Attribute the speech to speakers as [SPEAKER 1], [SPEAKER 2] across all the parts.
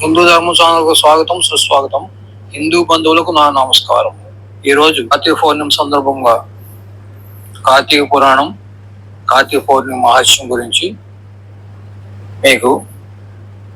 [SPEAKER 1] హిందూ ధర్మ ఛానల్కు స్వాగతం సుస్వాగతం. హిందూ బంధువులకు నా నమస్కారం. ఈరోజు కార్తీక పౌర్ణమి సందర్భంగా కార్తీక పురాణం కార్తీక పౌర్ణమి మహత్యం గురించి మీకు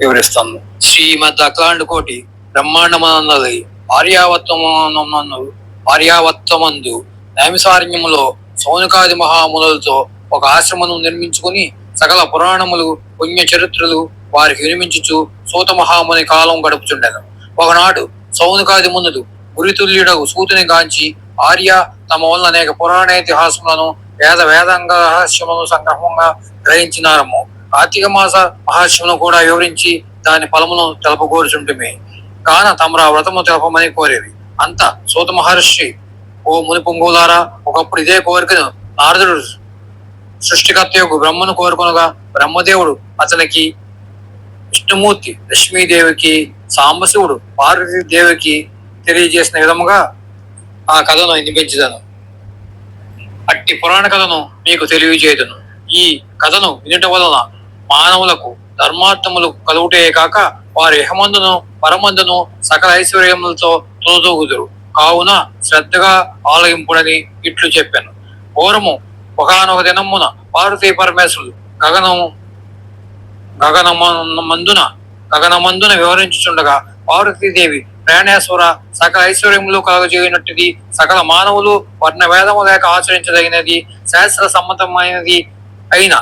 [SPEAKER 1] వివరిస్తాను. శ్రీమద్ అఖలాండ కోటి బ్రహ్మాండమన్నది ఆర్యావత్తమనందు ఆర్యావత్తమందు నైమిసారణ్యములో సౌనకాది మహామునులతో ఒక ఆశ్రమను నిర్మించుకుని సకల పురాణములు పుణ్య చరిత్రలు వారికి వినిపించుచు సూత మహాముని కాలం గడుపుచుండెను. ఒకనాడు సౌనకాది మునులు గురితుల్యుడకు సూతుని గాంచి ఆర్య తమ వల్ల అనేక పురాణ ఇతిహాసములను వేద వేదాంగ రహస్యములను సంగ్రహంగా గ్రహించినారము. కార్తీక మాస మహర్షిమును కూడా వివరించి దాని ఫలమును తెలపగోరుచుంటుమి. కాన తమరా వ్రతము తెలపమని కోరేవి. అంత సూత మహర్షి ఓ ముని పొంగులారా ఒకప్పుడు ఇదే కోరికను నారదుడు సృష్టికర్త యొక్క బ్రహ్మను కోరుకునగా బ్రహ్మదేవుడు అతనికి విష్ణుమూర్తి లక్ష్మీదేవికి సాంబశివుడు పార్వతీ దేవికి తెలియజేసిన విధముగా ఆ కథను వినిపించదను అట్టి పురాణ కథను మీకు తెలియజేయదును. ఈ కథను వినటం వలన మానవులకు ధర్మార్థములు కలుగుటే కాక వారి యహమందును పరమందును సకల ఐశ్వర్యములతో తొలదూగుదురు కావున శ్రద్ధగా ఆలయింపుడని ఇట్లు చెప్పాను. పూర్వము ఒకనొక దినమున పార్వతీ పరమేశ్వరుడు గగనము గగనమందున గగనమందున వివరించుచుండగా పార్వతీదేవి ప్రాణేశ్వర సకల ఐశ్వర్యములు కలగజేయనట్టుది సకల మానవులు వర్ణ వేదము లేక ఆచరించదగినది శాస్త్ర సమ్మతమైనది అయిన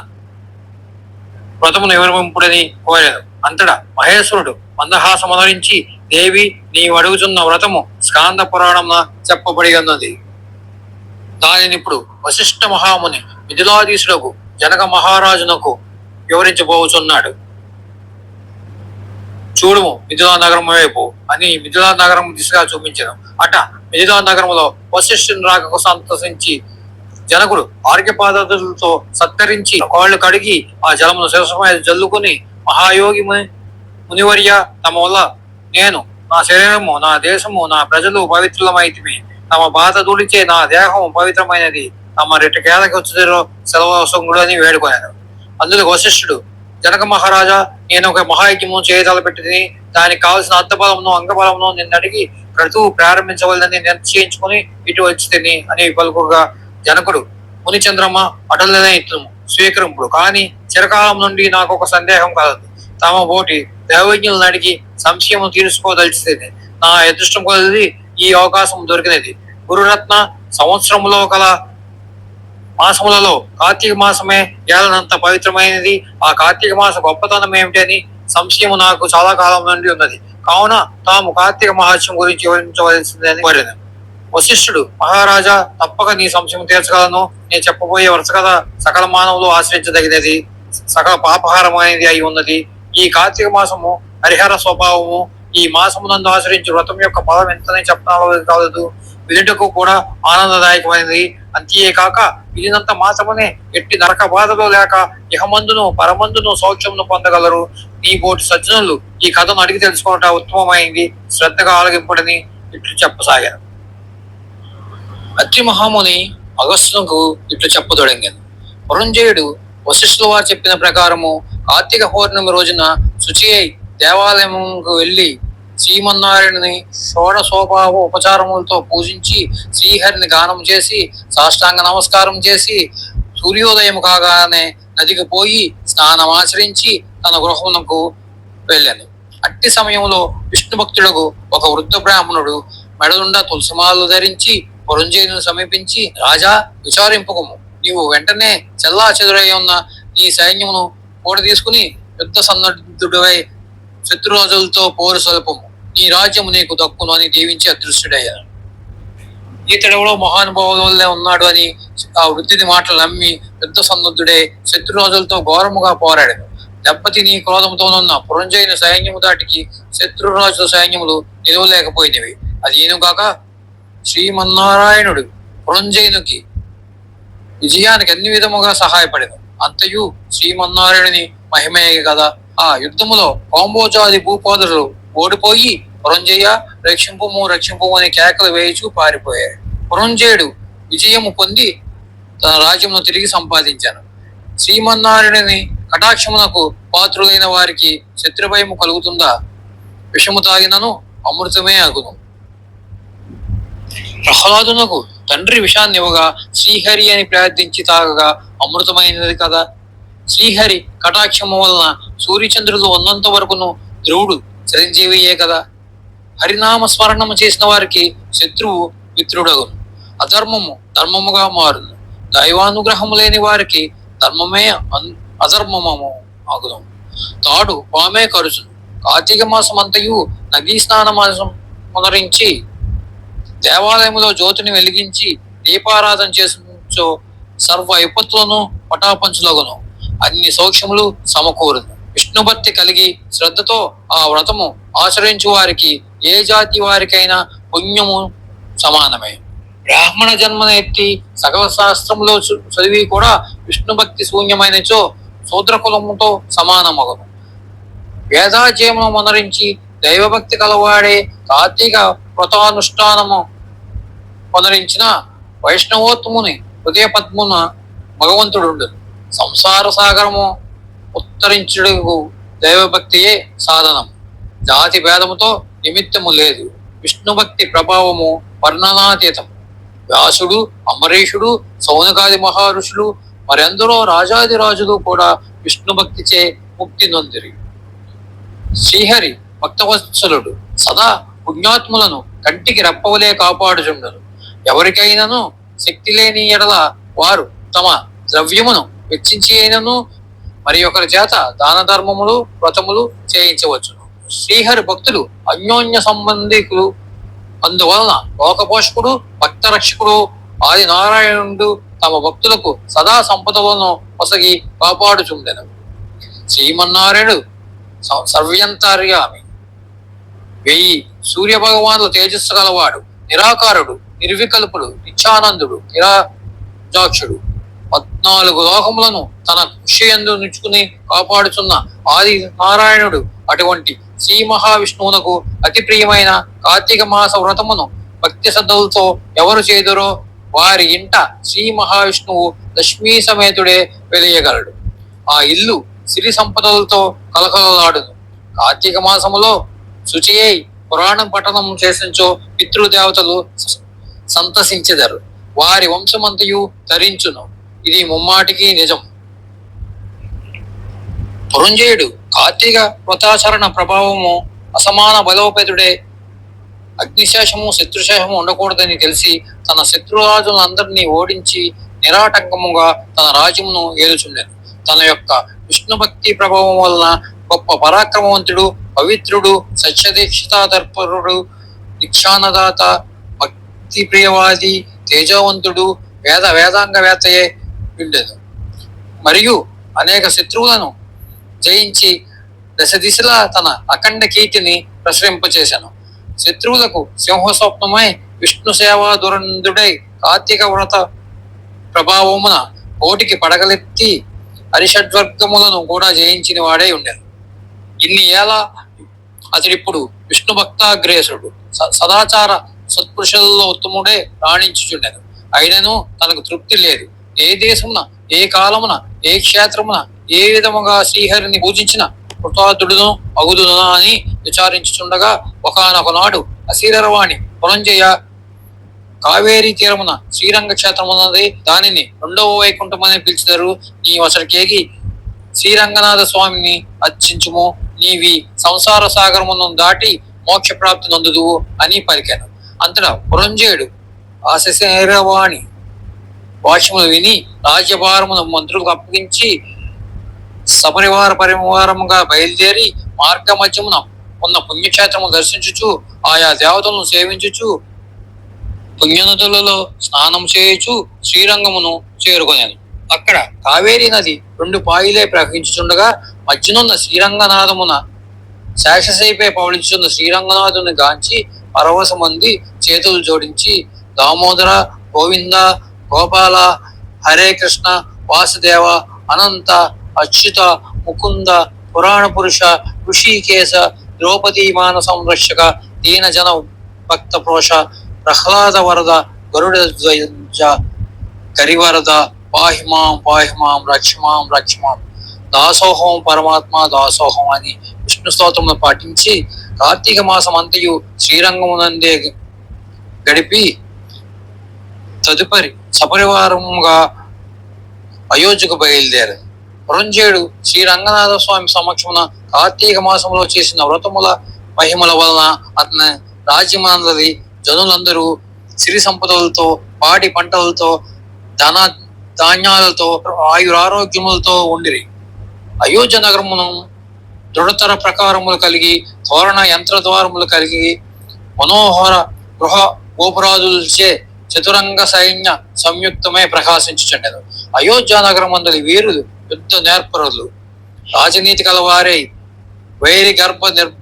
[SPEAKER 1] వ్రతమును వివరింపుడని కోరారు అంతటా మహేశ్వరుడు మందహాసమునరించి దేవి నీవు అడుగుతున్న వ్రతము స్కాంద పురాణంన చెప్పబడి ఉన్నది దానిని ఇప్పుడు వశిష్ఠ మహాముని మిథిలాధీశుడకు జనక మహారాజునకు వివరించబోచున్నాడు. చూడుము మిథులా నగరం వైపు అని మిథులా నగరం దిశగా చూపించను. అట మిథులా నగరంలో వశిష్ఠుని రాకకు సంతసించి జనకుడు ఆర్ఘ్యపాదలతో సత్కరించి కాళ్ళు కడిగి ఆ జలమును శిరసమై జల్లుకొని మహాయోగి ముని- మునివర్య తమ వల్ల నేను నా శరీరము నా దేశము నా ప్రజలు పవిత్రులమైతిమి. తమ బాధ తుడిచే నా దేహము పవిత్రమైనది. తమ రెట్టకేలకు వచ్చుదరో సెలవు అని వేడుకొనారు అందులో వశిష్ఠుడు జనక మహారాజా నేను ఒక మహాయజ్ఞము చేయతలపెట్టింది దానికి కావలసిన అర్థబలమును అంగబలమును నిన్ను అడిగి క్రతువు ప్రారంభించవలదని నిశ్చయించుకుని ఇటు వచ్చి తిని అని పలుకుగా జనకుడు ముని చంద్రమ్మ అటలనే ఇతను స్వీకరింపుడు. కానీ చిరకాలం నుండి నాకు ఒక సందేహం కలదు. తమ బోటి దైవజ్ఞులను అడిగి సంశయము తీర్చుకోదలిచింది నా అదృష్టం కొలది ఈ అవకాశం దొరికినది. గురురత్న సంవత్సరంలో గల మాసములలో కార్తీక మాసమే ఏలనంత పవిత్రమైనది. ఆ కార్తీక మాస గొప్పతనం ఏమిటని సంశయము నాకు చాలా కాలం నుండి ఉన్నది. కావున తాము కార్తీక మహత్యం గురించి వివరించవలసిందని కోరాను. వశిష్ఠుడు మహారాజా తప్పక నీ సంశయం తీర్చగలను. నేను చెప్పబోయే వరుస కథ సకల మానవులు ఆశ్రయించదగినది. సకల పాపహారమైనది అయి ఉన్నది. ఈ కార్తీక మాసము హరిహర స్వభావము. ఈ మాసమునందు ఆశ్రయించి వ్రతం యొక్క ఫలం ఎంతనే చెప్పగలదు వినుటకు కూడా ఆనందదాయకమైనది. అంతేకాక ఇదినంత మాసమునే ఎట్టి నరక బాధలో లేక ఇహమందును పరమందును సౌఖ్యమును పొందగలరు. నీ బోటి సజ్జనులు ఈ కథను అడిగి తెలుసుకున్నట ఉత్తమమైంది. శ్రద్ధగా ఆలగింపుడని ఇట్లు చెప్పసాగారు. అత్రి మహాముని అగస్టునకు ఇట్లు చెప్పదొడంగాను మృంజయుడు వశిష్ఠుల వారు చెప్పిన ప్రకారము కార్తీక పౌర్ణమి రోజున శుచి అయి దేవాలయంకు వెళ్ళి శ్రీమన్నారాయణని షోడశోపావ ఉపచారములతో పూజించి శ్రీహరిని గానం చేసి సాష్టాంగ నమస్కారం చేసి సూర్యోదయం కాగానే నదికి పోయి స్నానమాచరించి తన గృహమునకు వెళ్ళాను. అట్టి సమయంలో విష్ణు భక్తులకు ఒక వృద్ధ బ్రాహ్మణుడు మెడలుండా తులసిమాలు ధరించి పురంజయును సమీపించి రాజా విచారింపకము. నీవు వెంటనే చెల్లా చెదురై ఉన్న నీ సైన్యమును కూడ తీసుకుని యుద్ధ శత్రు శత్రురాజులతో పోరు స్వల్పము నీ రాజ్యము నీకు దక్కును అని దీవించి అదృశ్యుడయ్యారు ఈతడెవడో మహానుభావులే ఉన్నాడు అని ఆ వృద్ధిని మాటలు నమ్మి యుద్ధ సన్నద్ధుడే శత్రురాజులతో ఘోరముగా పోరాడాడు. దెబ్బతిని క్రోధంతోనున్న పురంజయుని సైన్యము దాటికి శత్రురాజుల సైన్యములు నిలవలేకపోయినవి. అది ఏనుగాక శ్రీమన్నారాయణుడు పురంజయునికి విజయానికి అన్ని విధముగా సహాయపడను. అంతయు శ్రీమన్నారాయణుని మహిమయ్యే కదా. ఆ యుద్ధములో కాంబోజాది భూపాదులు ఓడిపోయి పురంజయ రక్షింపుము రక్షింపుము అని కేకలు వేయచు పారిపోయాడు పురంజయుడు విజయము పొంది తన రాజ్యమును తిరిగి సంపాదించాను. శ్రీమన్నారాయణుని కటాక్షమునకు పాత్రులైన వారికి శత్రుభయము కలుగుతుందా? విషము తాగినను అమృతమే అగును. ప్రహ్లాదునకు తండ్రి విషాన్ని ఇవ్వగా శ్రీహరి అని ప్రార్థించి తాగగా అమృతమైనది కదా. శ్రీహరి కటాక్షము వలన సూర్యచంద్రులు ఉన్నంత వరకును ధ్రువుడు చిరంజీవియే కదా. హరినామ స్మరణము చేసిన వారికి శత్రువు మిత్రుడగును అధర్మము ధర్మముగా మారును. దైవానుగ్రహము లేని వారికి ధర్మమే అన్- అధర్మము అగును తాడు పామే కరుచును. కార్తీక మాసం అంతయు నదీ స్నాన మాసం పునరించి దేవాలయములో జ్యోతిని వెలిగించి దీపారాధన చేసో సర్వ విపత్తులను పటాపంచులగును. అన్ని సౌక్ష్యములు సమకూరును. విష్ణుభక్తి కలిగి శ్రద్ధతో ఆ వ్రతము ఆచరించు వారికి ఏ జాతి వారికైనా పుణ్యము సమానమే. బ్రాహ్మణ జన్మ ఎత్తి సకల శాస్త్రంలో చు- చదివి కూడా విష్ణు భక్తి శూన్యమైనచో శూద్ర కులముతో సమానమగను. వేదాధ్యయమును మనరించి దైవభక్తి కలవాడే కార్తీక వ్రతానుష్ఠానము పొనరించిన వైష్ణవోత్తముని హృదయ పద్మున భగవంతుడు సంసార సాగరము ఉత్తరించుడు దైవభక్తియే సాధనం. జాతి భేదముతో నిమిత్తము లేదు. విష్ణు భక్తి ప్రభావము వర్ణనాతీతం. వ్యాసుడు అమరీషుడు సౌనకాది మహర్షులు మరెందరో రాజాది రాజులు కూడా విష్ణుభక్తిచే ముక్తి నొందిరి. శ్రీహరి భక్తవత్సలుడు సదా పుణ్యాత్ములను కంటికి రెప్పవలే కాపాడుచుండను. ఎవరికైనాను శక్తి లేని ఎడల వారు తమ ద్రవ్యమును వెచ్చించి అయినను మరి ఒకరి చేత దాన ధర్మములు వ్రతములు చేయించవచ్చును శ్రీహరి భక్తులు అన్యోన్య సంబంధికులు. అందువలన లోకపోషకుడు భక్త రక్షకుడు ఆది నారాయణుడు తమ భక్తులకు సదా సంపదలను పొసగి కాపాడుచుండెను. శ్రీమన్నారాయణుడు సర్వ్యంతర్యామి. వెయ్యి సూర్య భగవానుల తేజస్సు గలవాడు నిరాకారుడు నిర్వికల్పుడు నిత్యానందుడు నిరాజాక్షుడు నాలుగు లోకములను తన కృషియందు నుంచుకుని కాపాడుచున్న ఆది నారాయణుడు అటువంటి శ్రీ మహావిష్ణువునకు అతి ప్రియమైన కార్తీక మాస వ్రతమును భక్తి శ్రద్ధలతో ఎవరు చేదురో వారి ఇంట శ్రీ మహావిష్ణువు లక్ష్మీ సమేతుడే వెలియగలడు. ఆ ఇల్లు సిరి సంపదలతో కలకలలాడును. కార్తీక మాసములో శుచి అయి పురాణం పఠనం చేసించో పితృదేవతలు సంతసించెదరు. వారి వంశమంతయు ధరించును. ఇది ముమ్మాటికి నిజం. పురంజయుడు కార్తీక వ్రతాచరణ ప్రభావము అసమాన బలోపేతుడే. అగ్నిశేషము శత్రుశేషము ఉండకూడదని తెలిసి తన శత్రురాజులందరినీ ఓడించి నిరాటంకముగా తన రాజ్యమును ఏలుచుండెను. తన యొక్క విష్ణుభక్తి ప్రభావం వలన గొప్ప పరాక్రమవంతుడు పవిత్రుడు సత్యదీక్షితాదర్పరుడు నిక్షానదాత భక్తి ప్రియవాది తేజవంతుడు వేద వేదాంగవేత్తయే ఉండెను మరియు అనేక శత్రువులను జయించి దశ దిశలా తన అఖండ కీర్తిని ప్రసరింపచేశాను. శత్రువులకు సింహస్వప్నమై విష్ణు సేవా దురందుడై కార్తీక వ్రత ప్రభావమున కోటికి పడగలెత్తి అరిషడ్వర్గములను కూడా జయించిన వాడే ఉండేది ఇన్ని ఏళ్ళ అతడిప్పుడు విష్ణు భక్తాగ్రేసుడు. స- సదాచార సత్పురుషుల్లో ఉత్తముడే రాణించుచుండెను. అయినను తనకు తృప్తి లేదు. ఏ దేశమున ఏ కాలమున ఏ క్షేత్రమున ఏ విధముగా శ్రీహరిని పూజించిన కృతార్థుడును అగుదునా అని విచారించుచుండగా ఒకనొకనాడు అశీలరవాణి అశీరవాణి పురంజయ కావేరీ తీరమున శ్రీరంగ క్షేత్రమున్నది దానిని రెండవ వైకుంఠమని పిలిచారు నీ వసడికేగి శ్రీరంగనాథ స్వామిని అర్చించుము. నీవి సంసార సాగరమును దాటి మోక్ష ప్రాప్తి నందుదువు అని పలికాను. అంతటా పురంజయుడు ఆ వాచ్యములు విని రాజ్యభారమును మంత్రులకు అప్పగించి సపరివార పరివారముగా బయలుదేరి మార్గ మధ్యమున ఉన్న పుణ్యక్షేత్రము దర్శించుచు ఆయా దేవతలను సేవించుచు పుణ్యనదులలో స్నానం చేయుచు శ్రీరంగమును చేరుకొనేది అక్కడ కావేరీ నది రెండు పాయిలే ప్రవహించుచుండగా మధ్యనున్న శ్రీరంగనాథమున శేషశైపై పవళించున్న శ్రీరంగనాథుని గాంచి పరవశమంది చేతులు జోడించి దామోదర గోవింద గోపాల హరే కృష్ణ వాసుదేవ అనంత అచ్యుత ముకుంద పురాణ పురుష ఋషికేశ ద్రౌపదీ మాన సంరక్షక దీనజన భక్త ప్రోష ప్రహ్లాద వరద గరుడ కరివరద పాహిమాం పాహిమాం రక్షమాం రక్షమాం దాసోహం పరమాత్మ దాసోహం అని విష్ణు స్తోత్రమును పాటించి కార్తీక మాసం అంతయు శ్రీరంగమునందే గడిపి తదుపరి సపరివారముగా అయోధ్యకు బయలుదేరారు. పురంజేయుడు శ్రీ రంగనాథ స్వామి సమక్షమున కార్తీక మాసంలో చేసిన వ్రతముల మహిమల వలన అతని రాజ్యమందరి జనులందరూ సిరి సంపదలతో పాడి పంటలతో ధన ధాన్యాలతో ఆయురారోగ్యములతో ఉండిరి. అయోధ్య నగరమును దృఢతర ప్రకారములు కలిగి తోరణ యంత్ర ద్వారములు కలిగి మనోహర గృహ గోపురాదులచే చతురంగ సైన్య సంయుక్తమై ప్రకాశించుచుండెను. అయోధ్య నగరం అందరి వీరులు యుద్ధ నేర్పరులు రాజనీతి కలవారై వైరి గర్భ నిర్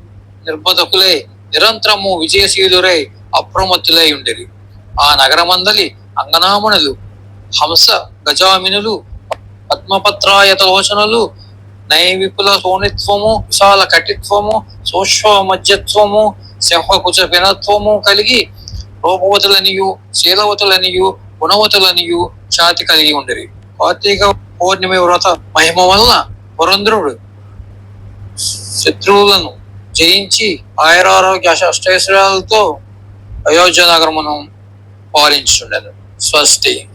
[SPEAKER 1] నిర్బధకులై నిరంతరము విజయశీలురై అప్రమత్తులై ఉండిరి. ఆ నగరమందలి అంగనామణులు హంస గజామినులు పద్మపత్రాయత లోచనలు నైవిపుల సోనిత్వము విశాల కటిత్వము సూక్ష్మ మధ్యత్వము సింహకుచ వినత్వము కలిగి రూపవతులనియు శీలవతులనియు గుణవతులనియు ఖ్యాతి కలిగి ఉండేవి కార్తీక పౌర్ణమి వ్రత మహిమ వలన పురంధ్రుడు శత్రువులను జయించి ఆయురారోగ్య అష్టైశ్వర్యాలతో అయోధ్య నగరమును పాలించుండెను స్వస్తి.